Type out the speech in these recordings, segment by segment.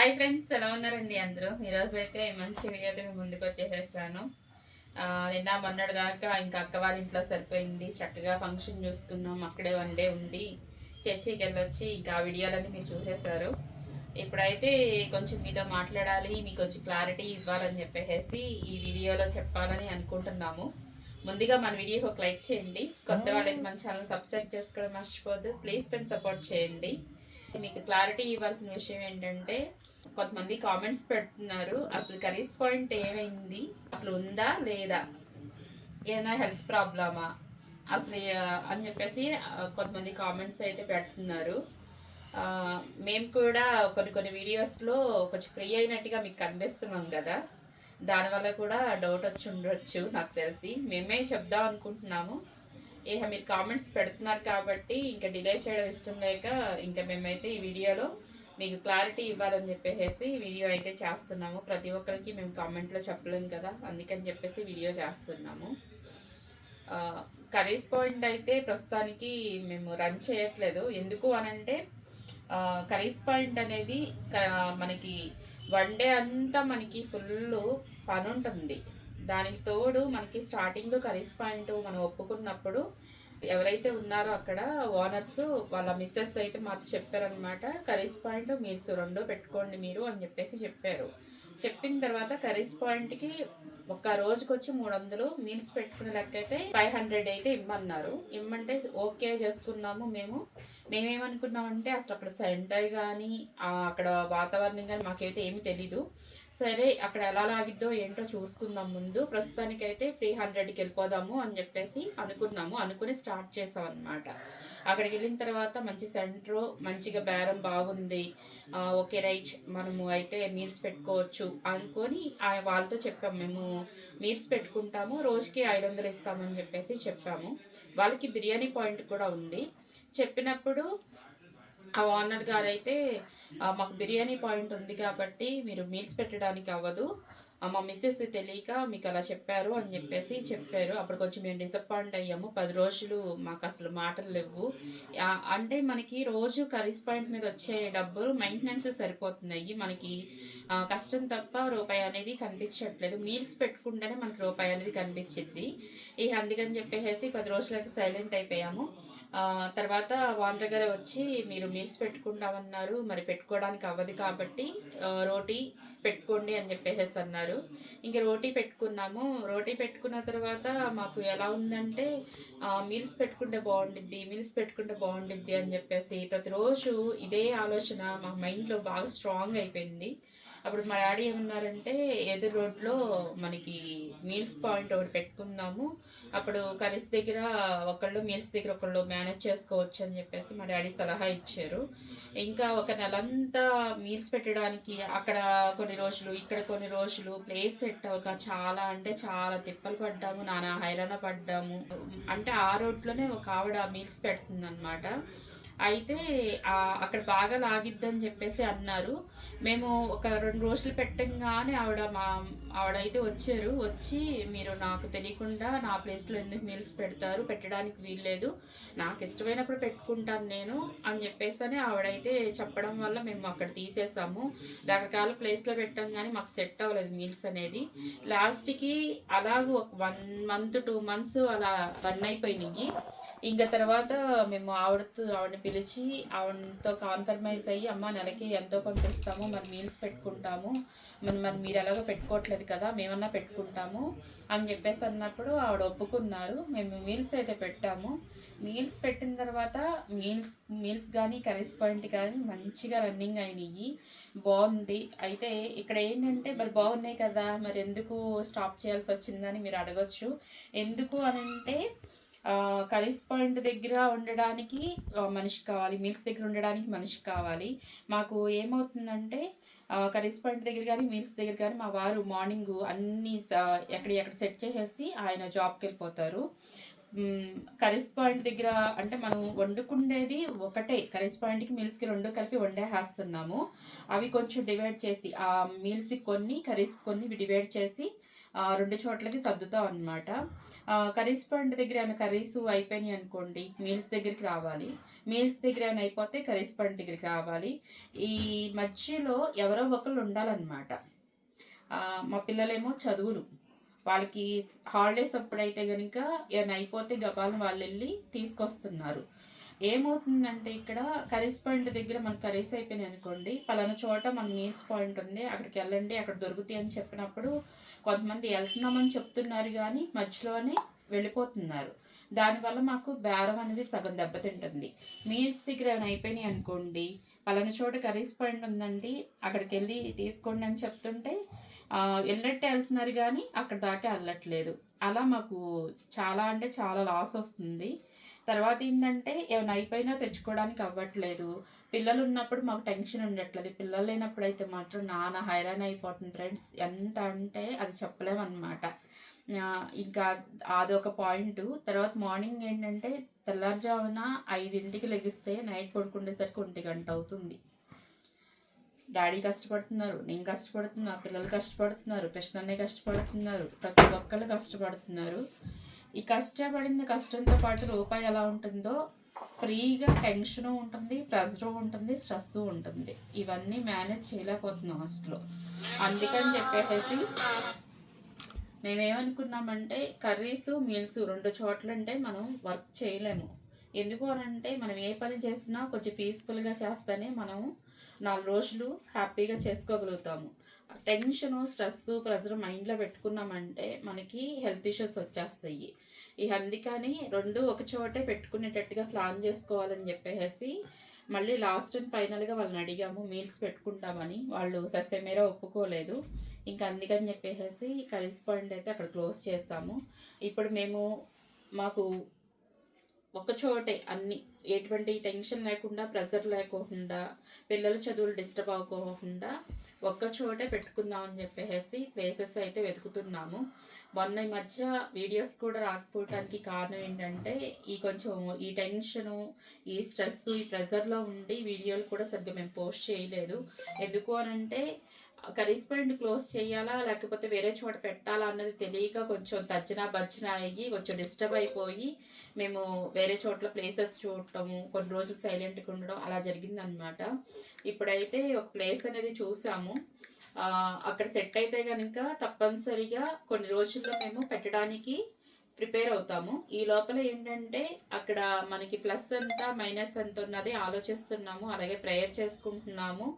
Hi friends ఎలా ఉన్నారండి అందరూ? ఈరోజు అయితే మంచి వీడియోతో మేము ముందుకు వచ్చేసేస్తాను. నిన్న మొన్నటి దాకా ఇంకా అక్క వాళ్ళ ఇంట్లో సరిపోయింది. చక్కగా ఫంక్షన్ చూసుకున్నాం. అక్కడే వన్ డే ఉండి చర్చికి వెళ్ళొచ్చి ఇంకా ఆ వీడియోలన్నీ మీరు చూసేశారు. ఇప్పుడైతే కొంచెం మీతో మాట్లాడాలి మీకు కొంచెం క్లారిటీ ఇవ్వాలని చెప్పేసి ఈ వీడియోలో చెప్పాలని అనుకుంటున్నాము. ముందుగా మన వీడియోకి ఒక లైక్ చేయండి. కొత్త వాళ్ళైతే మన ఛానల్ సబ్స్క్రైబ్ చేసుకోవడం మర్చిపోద్దు ప్లీజ్ ఫ్రెండ్ సపోర్ట్ చేయండి. మీకు క్లారిటీ ఇవ్వాల్సిన విషయం ఏంటంటే కొంతమంది కామెంట్స్ పెడుతున్నారు అసలు కరీస్ పాయింట్ ఏమైంది? అసలు ఉందా లేదా? ఏదైనా హెల్త్ ప్రాబ్లమా అసలు అని చెప్పేసి కొంతమంది కామెంట్స్ అయితే పెడుతున్నారు. మేము కూడా కొన్ని కొన్ని వీడియోస్లో కొంచెం ఫ్రీ అయినట్టుగా మీకు కనిపిస్తున్నాం కదా. దానివల్ల కూడా డౌట్ వచ్చి ఉండొచ్చు నాకు తెలిసి. మేమే చెప్దాం అనుకుంటున్నాము. ఇక మీరు కామెంట్స్ పెడుతున్నారు కాబట్టి ఇంకా డిలే చేయడం ఇష్టం లేక ఇంకా మేమైతే ఈ వీడియోలో మీకు క్లారిటీ ఇవ్వాలని చెప్పేసి వీడియో అయితే చేస్తున్నాము. ప్రతి ఒక్కరికి మేము కామెంట్లో చెప్పలేము కదా అందుకని చెప్పేసి వీడియో చేస్తున్నాము. కరీస్ పాయింట్ అయితే ప్రస్తుతానికి మేము రన్ చేయట్లేదు. ఎందుకు అనంటే కరీస్ పాయింట్ అనేది మనకి వన్ డే అంతా మనకి ఫుల్ పని ఉంటుంది దానికి తోడు మనకి స్టార్టింగ్లో కరీస్ పాయింట్ మనం ఒప్పుకున్నప్పుడు ఎవరైతే ఉన్నారో అక్కడ ఓనర్స్ వాళ్ళ మిస్సెస్ అయితే మాతో చెప్పారనమాట కరీస్ పాయింట్ మీల్స్ రెండు పెట్టుకోండి మీరు అని చెప్పేసి చెప్పారు. చెప్పిన తర్వాత కరీస్ పాయింట్కి ఒక రోజుకి వచ్చి మూడు వందలు మీల్స్ పెట్టుకునే లెక్క అయితే ఫైవ్ హండ్రెడ్ అయితే ఇమ్మన్నారు. ఇమ్మంటే ఓకే చేసుకున్నాము మేము. మేమేమనుకున్నామంటే అసలు అక్కడ సెంటర్ కానీ అక్కడ వాతావరణం కానీ మాకైతే ఏమీ తెలీదు. సరే అక్కడ ఎలా లాగిద్దో ఏంటో చూసుకుందాం ముందు. ప్రస్తుతానికైతే త్రీ హండ్రెడ్కి వెళ్ళిపోదాము అని చెప్పేసి అనుకున్నాము. అనుకుని స్టార్ట్ చేసాం అనమాట అక్కడికి వెళ్ళిన తర్వాత మంచి సెంటర్ మంచిగా బేరం బాగుంది. ఓకే రైట్ మనము అయితే మీల్స్ పెట్టుకోవచ్చు అనుకొని వాళ్ళతో చెప్పాము. మేము మీల్స్ పెట్టుకుంటాము. రోజుకి ఐదు వందలు ఇస్తామని చెప్పేసి చెప్పాము. వాళ్ళకి బిర్యానీ పాయింట్ కూడా ఉంది. చెప్పినప్పుడు ఆ ఓనర్ గారు అయితే మాకు బిర్యానీ పాయింట్ ఉంది కాబట్టి మీరు మీల్స్ పెట్టడానికి అవ్వదు. మా మిస్సెస్ తెలియక మీకు అలా చెప్పారు అని చెప్పేసి చెప్పారు. అప్పుడు కొంచెం మేము డిసప్పాయింట్ అయ్యాము. పది రోజులు మాకు అసలు మాటలు లేవు. అంటే మనకి రోజు కరీస్ పాయింట్ మీద వచ్చే డబ్బులు మెయింటెనెన్స్ సరిపోతున్నాయి. మనకి కష్టం తప్ప రూపాయి అనేది కనిపించట్లేదు. మీల్స్ పెట్టుకుంటేనే మనకి రూపాయి అనేది కనిపించింది ఇక అందుకని చెప్పేసి పది రోజులైతే సైలెంట్ అయిపోయాము. తర్వాత ఓనర్ గారు వచ్చి మీరు మీల్స్ పెట్టుకుంటామన్నారు. మరి పెట్టుకోవడానికి అవ్వదు కాబట్టి రోటీ పెట్టుకోండి అని చెప్పేసి అన్నారు. ఇంక రోటీ పెట్టుకున్నాము. రోటీ పెట్టుకున్న తర్వాత మాకు ఎలా ఉందంటే మీల్స్ పెట్టుకుంటే బాగుండిద్ది మీల్స్ పెట్టుకుంటే బాగుండిద్ది అని చెప్పేసి ప్రతిరోజు ఇదే ఆలోచన మా మైండ్లో బాగా స్ట్రాంగ్ అయిపోయింది. అప్పుడు మా డాడీ ఏమన్నారంటే ఎదురు రోడ్లో మనకి మీల్స్ పాయింట్ ఒకటి పెట్టుకుందాము. అప్పుడు కర్రీస్ దగ్గర ఒకళ్ళు మీల్స్ దగ్గర ఒకళ్ళు మేనేజ్ చేసుకోవచ్చు అని చెప్పేసి మా డాడీ సలహా ఇచ్చారు. ఇంకా ఒక నెలంతా మీల్స్ పెట్టడానికి అక్కడ కొన్ని రోజులు ఇక్కడ కొన్ని రోజులు ప్లేస్ సెట్ అవ్వక చాలా అంటే చాలా తిప్పలు పడ్డాము నానా హైరాణ పడ్డాము. అంటే ఆ రోడ్లోనే ఒక ఆవిడ మీల్స్ పెడుతుంది అయితే అక్కడ బాగా లాగిద్దని చెప్పేసి అన్నారు. మేము ఒక రెండు రోజులు పెట్టంగానే ఆవిడ మా ఆవిడైతే వచ్చారు. వచ్చి మీరు నాకు తెలియకుండా నా ప్లేస్లో ఎందుకు మీల్స్ పెడతారు? పెట్టడానికి వీల్లేదు. నాకు ఇష్టమైనప్పుడు పెట్టుకుంటాను నేను అని చెప్పేసి అని ఆవిడైతే చెప్పడం వల్ల మేము అక్కడ తీసేసాము. రకరకాల ప్లేస్లో పెట్టాం కానీ మాకు సెట్ అవ్వలేదు మీల్స్ అనేది. లాస్ట్కి అలాగూ ఒక వన్ మంత్ టూ మంత్స్ అలా రన్ అయిపోయినాయి. ఇంకా తర్వాత మేము ఆవిడతో ఆవిడని పిలిచి ఆవిడతో కాన్ఫర్మైజ్ అయ్యి అమ్మ నెలకి ఎంతో కొంత ఇస్తాము మరి మీల్స్ పెట్టుకుంటాము. మరి మరి మీరు ఎలాగో పెట్టుకోవట్లేదు కదా మేమన్నా పెట్టుకుంటాము. అని చెప్పేసి అన్నప్పుడు ఆవిడ ఒప్పుకున్నారు. మేము మీల్స్ అయితే పెట్టాము. మీల్స్ పెట్టిన తర్వాత మీల్స్ మీల్స్ కానీ కర్రీస్ పాయింట్ కానీ మంచిగా రన్నింగ్ అయినాయి బాగుంది. అయితే ఇక్కడ ఏంటంటే మరి బాగున్నాయి కదా మరి ఎందుకు స్టాప్ చేయాల్సి వచ్చిందని మీరు అడగచ్చు. ఎందుకు అని అంటే కరీస్ పాయింట్ దగ్గర ఉండడానికి మనిషి కావాలి. మీల్స్ దగ్గర ఉండడానికి మనిషి కావాలి. మాకు ఏమవుతుందంటే కరీస్ పాయింట్ దగ్గర కానీ మీల్స్ దగ్గర కానీ మా వారు మార్నింగ్ అన్నీ ఎక్కడ ఎక్కడ సెట్ చేసేసి ఆయన జాబ్కి వెళ్ళిపోతారు. కరీస్ పాయింట్ దగ్గర అంటే మనం వండుకుండేది ఒకటే. కరీస్ పాయింట్కి మీల్స్కి రెండు కలిపి వండేసేస్తున్నాము అవి కొంచెం డివైడ్ చేసి ఆ మీల్స్కి కొన్ని కర్రీస్ కొన్ని డివైడ్ చేసి రెండు చోట్లకి సర్దుతాం అనమాట కర్రీస్ పాయింట్ దగ్గర ఏమైనా కర్రీస్ అయిపోయినాయి అనుకోండి మీల్స్ దగ్గరికి రావాలి. మీల్స్ దగ్గర ఏమైనా అయిపోతే కర్రీస్ పాయింట్ దగ్గరికి రావాలి. ఈ మధ్యలో ఎవరో ఒకరు ఉండాలన్నమాట. మా పిల్లలేమో చదువులు. వాళ్ళకి హాలిడేస్ అప్పుడైతే కనుక ఏమైనా అయిపోతే గబాలను వాళ్ళు వెళ్ళి తీసుకొస్తున్నారు. ఏమవుతుందంటే ఇక్కడ కర్రీస్ పాయింట్ దగ్గర మన కర్రీస్ అయిపోయినాయి అనుకోండి పలానా చోట మన మీల్స్ పాయింట్ ఉంది అక్కడికి వెళ్ళండి అక్కడ దొరుకుతాయి అని చెప్పినప్పుడు కొంతమంది వెళ్తున్నామని చెప్తున్నారు కానీ మధ్యలోనే వెళ్ళిపోతున్నారు. దానివల్ల మాకు బేరం అనేది సగం దెబ్బతింటుంది. మీల్స్ దగ్గర ఏమైనా అయిపోయినాయి అనుకోండి పలానా చోట కర్రీస్ పాయింట్ ఉందండి అక్కడికి వెళ్ళి తీసుకోండి అని చెప్తుంటే వెళ్ళట్టే వెళ్తున్నారు కానీ అక్కడ దాకా వెళ్ళట్లేదు. అలా మాకు చాలా అంటే చాలా లాస్ వస్తుంది. తర్వాత ఏంటంటే ఏమైనా అయిపోయినా తెచ్చుకోవడానికి అవ్వట్లేదు. పిల్లలు ఉన్నప్పుడు మాకు టెన్షన్ ఉండట్లేదు. పిల్లలు లేనప్పుడు అయితే మాత్రం నాన్న హైరాన్ అయిపోతుంది ఫ్రెండ్స్. ఎంత అంటే అది చెప్పలేమన్నమాట. ఆ, ఇంకా అదొక పాయింట్. తర్వాత మార్నింగ్ ఏంటంటే తెల్లారుజామున ఐదింటికి లెగిస్తే నైట్ పడుకునేసరికి ఒంటి గంట అవుతుంది. డాడీ కష్టపడుతున్నారు నేను కష్టపడుతున్నా పిల్లలు కష్టపడుతున్నారు కృష్ణన్నే కష్టపడుతున్నారు ప్రతి ఒక్కళ్ళు కష్టపడుతున్నారు. ఈ కష్టపడిన కష్టంతో పాటు రూపాయి ఎలా ఉంటుందో ఫ్రీగా టెన్షన్ ఉంటుంది ప్రెషర్ ఉంటుంది స్ట్రెస్ ఉంటుంది. ఇవన్నీ మేనేజ్ చేయలేకపోతున్నాం అసలు అందుకని చెప్పేసి మేమేమనుకున్నామంటే కర్రీస్ మీల్స్ రెండు చోట్ల అంటే మనం వర్క్ చేయలేము. ఎందుకు అని అంటే మనం ఏ పని చేసినా కొంచెం పీస్ఫుల్గా చేస్తేనే మనం నాలుగు రోజులు హ్యాపీగా చేసుకోగలుగుతాము. టెన్షన్ స్ట్రెస్ ప్రెజర్ మైండ్లో పెట్టుకున్నామంటే మనకి హెల్త్ ఇష్యూస్ వచ్చేస్తాయి. ఈ అందుకని రెండు ఒక చోటే పెట్టుకునేటట్టుగా ప్లాన్ చేసుకోవాలని చెప్పేసి మళ్ళీ లాస్ట్ అండ్ ఫైనల్గా వాళ్ళని అడిగాము మీల్స్ పెట్టుకుంటామని. వాళ్ళు సస్యమేర ఒప్పుకోలేదు. ఇంకా అందుకని చెప్పేసి కలిసి పాయింట్ అయితే అక్కడ క్లోజ్ చేస్తాము. ఇప్పుడు మేము మాకు చోటే అన్ని. ఎటువంటి టెన్షన్ లేకుండా ప్రెషర్ లేకోకుండా పిల్లల చదువులు డిస్టర్బ్ అవ్వకోకుండా ఒక్క చోటే పెట్టుకుందాం అని చెప్పేసి ప్లేసెస్ అయితే వెతుకుతున్నాము. మొన్న ఈ మధ్య వీడియోస్ కూడా రాకపోవడానికి కారణం ఏంటంటే ఈ కొంచెం ఈ టెన్షను ఈ స్ట్రెస్ ఈ ప్రెషర్లో ఉండి వీడియోలు కూడా సరిగ్గా మేము పోస్ట్ చేయలేదు. ఎందుకు అనంటే కరీస్ పాయింట్ క్లోజ్ చేయాలా? లేకపోతే వేరే చోట పెట్టాలా అన్నది తెలియక కొంచెం తజ్జన భజ్జన అయ్యి కొంచెం డిస్టర్బ్ అయిపోయి మేము వేరే చోట్ల ప్లేసెస్ చూడటము కొన్ని రోజులు సైలెంట్గా ఉండడం అలా జరిగిందనమాట ఇప్పుడైతే ఒక ప్లేస్ అనేది చూసాము. అక్కడ సెట్ అయితే కనుక తప్పనిసరిగా కొన్ని రోజుల్లో మేము పెట్టడానికి ప్రిపేర్ అవుతాము. ఈ లోపల ఏంటంటే అక్కడ మనకి ప్లస్ ఎంత మైనస్ ఎంత ఉన్నది ఆలోచిస్తున్నాము. అలాగే ప్రేయర్ చేసుకుంటున్నాము.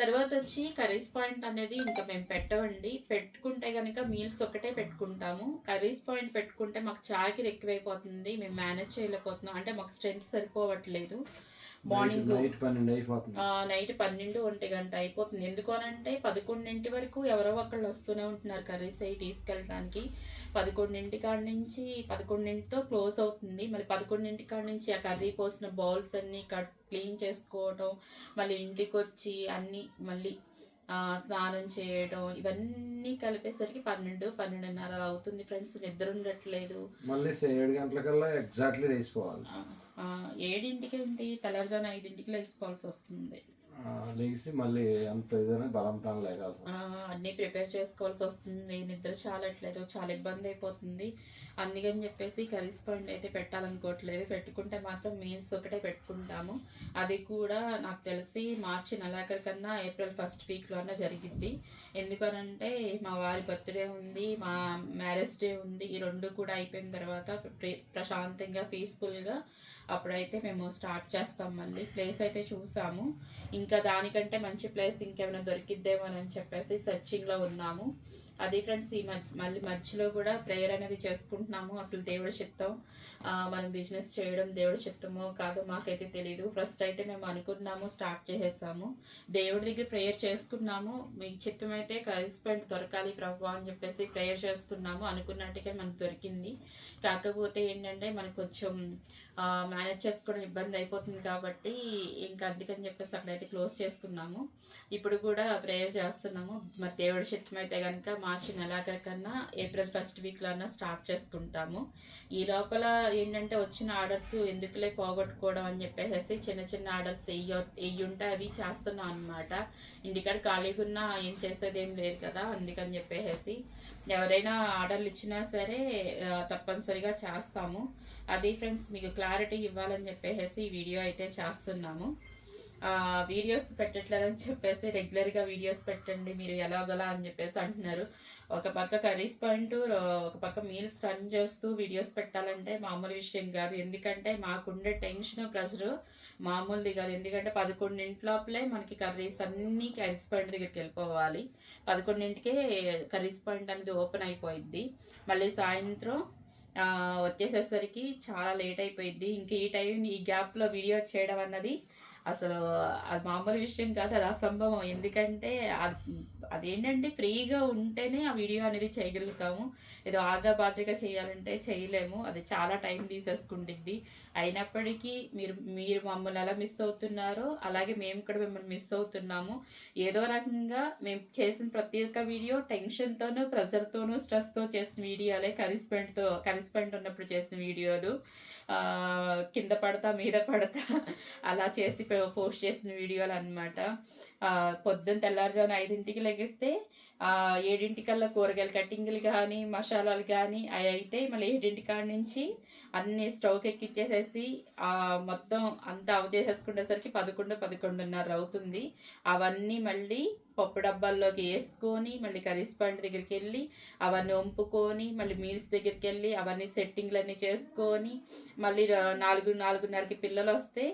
తర్వాత వచ్చి కర్రీస్ పాయింట్ అనేది ఇంకా మేము పెట్టవండి. పెట్టుకుంటే కనుక మీల్స్ ఒకటే పెట్టుకుంటాము. కర్రీస్ పాయింట్ పెట్టుకుంటే మాకు చాకిరి ఎక్కువైపోతుంది. మేము మేనేజ్ చేయలేకపోతున్నాం. అంటే మాకు స్ట్రెంత్ సరిపోవట్లేదు. మార్నింగ్ నైట్ పన్నెండు అయిపోతుంది. నైట్ పన్నెండు ఒంటి గంట అయిపోతుంది. ఎందుకు అనంటే పదకొండింటి వరకు ఎవరో ఒకళ్ళు వస్తూనే ఉంటున్నారు కర్రీస్ అవి తీసుకెళ్ళడానికి. పదకొండింటి కాడ నుంచి పదకొండింటితో క్లోజ్ అవుతుంది. మరి పదకొండింటి కాడ నుంచి ఆ కర్రీ పోసిన బౌల్స్ అన్ని కట్ క్లీన్ చేసుకోవటం మళ్ళీ ఇంటికి వచ్చి అన్ని మళ్ళీ స్నానం చేయడం ఇవన్నీ కలిపేసరికి పన్నెండు పన్నెండున్నర అవుతుంది ఫ్రెండ్స్. నిద్ర ఉండట్లేదు. మళ్ళీ ఏడు గంటలకల్లా ఎగ్జాక్ట్లీ వేసిపోవాలి ఏడింటికి ఏంటి? తెల్లవారుజామున ఐదింటికి లేచిపోవాల్సి వస్తుంది. లేచి మళ్ళీ అంత లేకాల్సి అన్నీ ప్రిపేర్ చేసుకోవాల్సి వస్తుంది. నిద్ర చాలట్లేదు. చాలా ఇబ్బంది అయిపోతుంది. అందుకని చెప్పేసి కర్రీస్ పాయింట్ అయితే పెట్టాలనుకోవట్లేదు. పెట్టుకుంటే మాత్రం మీల్స్ ఒకటే పెట్టుకుంటాము. అది కూడా నాకు తెలిసి మార్చి నెలాఖరు కన్నా ఏప్రిల్ ఫస్ట్ వీక్లోనే జరిగిద్ది. ఎందుకనంటే మా వారి బర్త్డే ఉంది మా మ్యారేజ్ డే ఉంది. ఈ రెండు కూడా అయిపోయిన తర్వాత ప్ర- ప్రశాంతంగా పీస్ఫుల్గా అప్పుడైతే మేము స్టార్ట్ చేస్తాం మళ్ళీ. ప్లేస్ అయితే చూసాము. ఇంకా దానికంటే మంచి ప్లేస్ ఇంకేమైనా దొరికిద్దేమో అని చెప్పేసి సెర్చింగ్లో ఉన్నాము. అది ఫ్రెండ్స్ ఈ మధ్య మళ్ళీ మధ్యలో కూడా ప్రేయర్ అనేది చేసుకుంటున్నాము. అసలు దేవుడి చిత్తం మనం బిజినెస్ చేయడం దేవుడి చిత్తమో కాదో మాకైతే తెలియదు ఫస్ట్ అయితే మేము అనుకున్నాము స్టార్ట్ చేసేసాము. దేవుడి దగ్గర ప్రేయర్ చేసుకున్నాము. మీ చిత్తం అయితే కలిసిపోయింట్ దొరకాలి ప్రభు అని చెప్పేసి ప్రేయర్ చేసుకున్నాము. అనుకున్నట్టుగా మనకు దొరికింది. కాకపోతే ఏంటంటే మనకు కొంచెం మేనేజ్ చేసుకోవడం ఇబ్బంది అయిపోతుంది కాబట్టి ఇంకా అందుకని చెప్పేసి అక్కడైతే క్లోజ్ చేసుకున్నాము. ఇప్పుడు కూడా ప్రేయర్ చేస్తున్నాము. మరి దేవుడి శక్తి అయితే కనుక మార్చి నెలాఖరి కన్నా ఏప్రిల్ ఫస్ట్ వీక్లో అన్నా స్టార్ట్ చేసుకుంటాము. ఈ లోపల ఏంటంటే వచ్చిన ఆర్డర్స్ ఎందుకులే పోగొట్టుకోవడం అని చెప్పేసి చిన్న చిన్న ఆర్డర్స్ వెయ్యి ఉంటే అవి చేస్తున్నాం అనమాట ఇంటికాడ ఖాళీగా ఉన్నా ఏం చేసేది ఏం లేదు కదా అందుకని చెప్పేసి ఎవరైనా ఆర్డర్లు ఇచ్చినా సరే తప్పనిసరిగా చేస్తాము. అది ఫ్రెండ్స్ మీకు క్లారిటీ ఇవ్వాలని చెప్పేసి ఈ వీడియో అయితే చేస్తున్నాము. వీడియోస్ పెట్టట్లేదని చెప్పేసి రెగ్యులర్గా వీడియోస్ పెట్టండి మీరు ఎలాగలా అని చెప్పేసి అంటున్నారు. ఒక పక్క కర్రీస్ పాయింట్ ఒక పక్క మీల్స్ రన్ చేస్తూ వీడియోస్ పెట్టాలంటే మామూలు విషయం కాదు. ఎందుకంటే మాకుండే టెన్షన్ ప్రెషర్ మామూలుది కాదు. ఎందుకంటే పదకొండింటిలోపలే మనకి కర్రీస్ అన్నీ కర్రీస్ పాయింట్ దగ్గరికి వెళ్ళిపోవాలి. పదకొండింటికే కర్రీస్ పాయింట్ అనేది ఓపెన్ అయిపోయిద్ది. మళ్ళీ సాయంత్రం వచ్చేసేసరికి చాలా లేట్ అయిపోయింది. ఇంకా ఈ టైం ఈ గ్యాప్లో వీడియో చేయడం అన్నది అసలు అది మామూలు విషయం కాదు అది అసంభవం. ఎందుకంటే అది అదేంటంటే ఫ్రీగా ఉంటేనే ఆ వీడియో అనేది చేయగలుగుతాము. ఏదో ఆదా చేయాలంటే చేయలేము. అది చాలా టైం తీసేసుకుంటుంది అయినప్పటికీ మీరు మీరు మమ్మల్ని ఎలా మిస్ అవుతున్నారో అలాగే మేము కూడా మిమ్మల్ని మిస్ అవుతున్నాము. ఏదో రకంగా మేము చేసిన ప్రతి ఒక్క వీడియో టెన్షన్తోనూ ప్రెషర్తోనూ స్ట్రెస్తో చేసిన వీడియోలే కరిస్పెంట్తో కరిస్పెంట్ ఉన్నప్పుడు చేసిన వీడియోలు. కింద పడతా మీద పడతా అలా చేసి పో- పోస్ట్ చేసిన వీడియోలు అనమాట పొద్దున్న తెల్లారుజామున ఐదింటికి ఉపయోగిస్తే ఆ, ఏడింటికల్లా కూరగాయలు కట్టింగ్లు కానీ మసాలాలు కానీ అవి అయితే మళ్ళీ ఏడింటికాడ నుంచి అన్ని స్టవ్కి ఎక్కిచ్చేసేసి ఆ, మొత్తం అంతా అవ చేసేసుకునేసరికి పదకొండు పదకొండున్నర అవుతుంది. అవన్నీ మళ్ళీ పప్పు డబ్బాల్లోకి వేసుకొని మళ్ళీ కర్రీస్ పాయింట్ దగ్గరికి వెళ్ళి అవన్నీ వంపుకొని మళ్ళీ మీల్స్ దగ్గరికి వెళ్ళి అవన్నీ సెట్టింగ్లు అన్నీ చేసుకొని మళ్ళీ నాలుగు నాలుగున్నరకి పిల్లలు వస్తే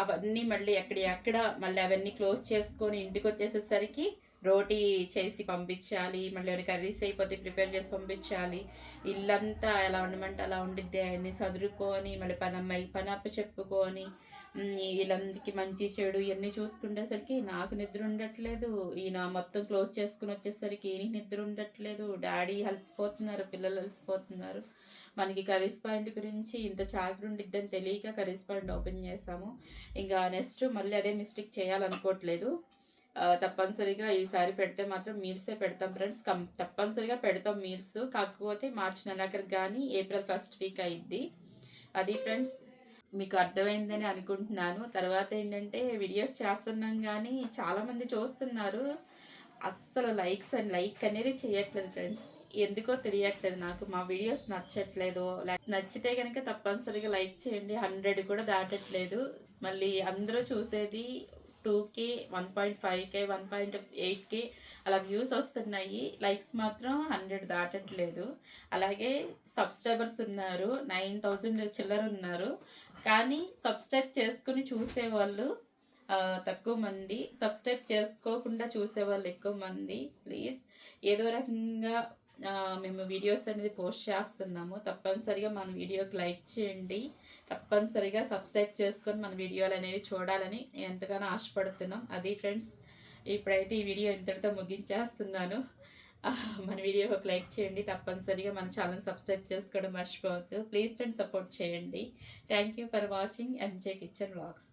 అవన్నీ మళ్ళీ ఎక్కడ ఎక్కడ మళ్ళీ అవన్నీ క్లోజ్ చేసుకొని ఇంటికి వచ్చేసేసరికి రోటీ చేసి పంపించాలి మళ్ళీ ఎవరి కర్రీస్ అయిపోతే ప్రిపేర్ చేసి పంపించాలి. ఇల్లంతా ఎలా ఉండమంటే అలా ఉండిద్ది ఆయన్ని చదువుకొని మళ్ళీ పనమ్మాయి పని అప్ప చెప్పుకొని వీళ్ళందరికీ మంచి చెడు ఇవన్నీ చూసుకునేసరికి నాకు నిద్ర ఉండట్లేదు. ఈయన మొత్తం క్లోజ్ చేసుకుని వచ్చేసరికి ఈయనకి నిద్ర ఉండట్లేదు. డాడీ అలసిపోతున్నారు పిల్లలు అలసిపోతున్నారు. మనకి కరీస్ పాయింట్ గురించి ఇంత చాకరీ ఉండిద్దని తెలియక కరీస్ పాయింట్ ఓపెన్ చేస్తాము ఇంకా నెక్స్ట్ మళ్ళీ అదే మిస్టేక్ చేయాలనుకోవట్లేదు. తప్పనిసరిగా ఈసారి పెడితే మాత్రం మీల్సే పెడతాం ఫ్రెండ్స్. కం తప్పనిసరిగా పెడతాం మీల్స్. కాకపోతే మార్చి నెలాఖరికి కానీ ఏప్రిల్ ఫస్ట్ వీక్ అయింది అది ఫ్రెండ్స్ మీకు అర్థమైందని అనుకుంటున్నాను. తర్వాత ఏంటంటే వీడియోస్ చేస్తున్నాం కానీ చాలామంది చూస్తున్నారు. అస్సలు లైక్స్ అండ్ లైక్ అనేది చేయట్లేదు ఫ్రెండ్స్. ఎందుకో తెలియట్లేదు నాకు. మా వీడియోస్ నచ్చట్లేదు. నచ్చితే కనుక తప్పనిసరిగా లైక్ చేయండి. హండ్రెడ్ కూడా దాటట్లేదు. మళ్ళీ అందరూ చూసేది two K one point five K one point ఎయిట్కి అలా వ్యూస్ వస్తున్నాయి. లైక్స్ మాత్రం హండ్రెడ్ దాటట్లేదు. అలాగే సబ్స్క్రైబర్స్ ఉన్నారు నైన్ థౌజండ్ చిల్లర ఉన్నారు. కానీ సబ్స్క్రైబ్ చేసుకుని చూసేవాళ్ళు తక్కువ మంది. సబ్స్క్రైబ్ చేసుకోకుండా చూసేవాళ్ళు ఎక్కువ మంది. ప్లీజ్ ఏదో రకంగా మేము వీడియోస్ అనేది పోస్ట్ చేస్తున్నాము. తప్పనిసరిగా మన వీడియోకి లైక్ చేయండి. తప్పనిసరిగా సబ్స్క్రైబ్ చేసుకొని మన వీడియోలు అనేవి చూడాలని ఎంతగానో ఆశపడుతున్నాం. అది ఫ్రెండ్స్ ఇప్పుడైతే ఈ వీడియో ఇంతటితో ముగించేస్తున్నాను. మన వీడియోకి ఒక లైక్ చేయండి. తప్పనిసరిగా మన ఛానల్ సబ్స్క్రైబ్ చేసుకోవడం మర్చిపోవద్దు. ప్లీజ్ ఫ్రెండ్స్ సపోర్ట్ చేయండి. Thank you for watching MJ kitchen vlogs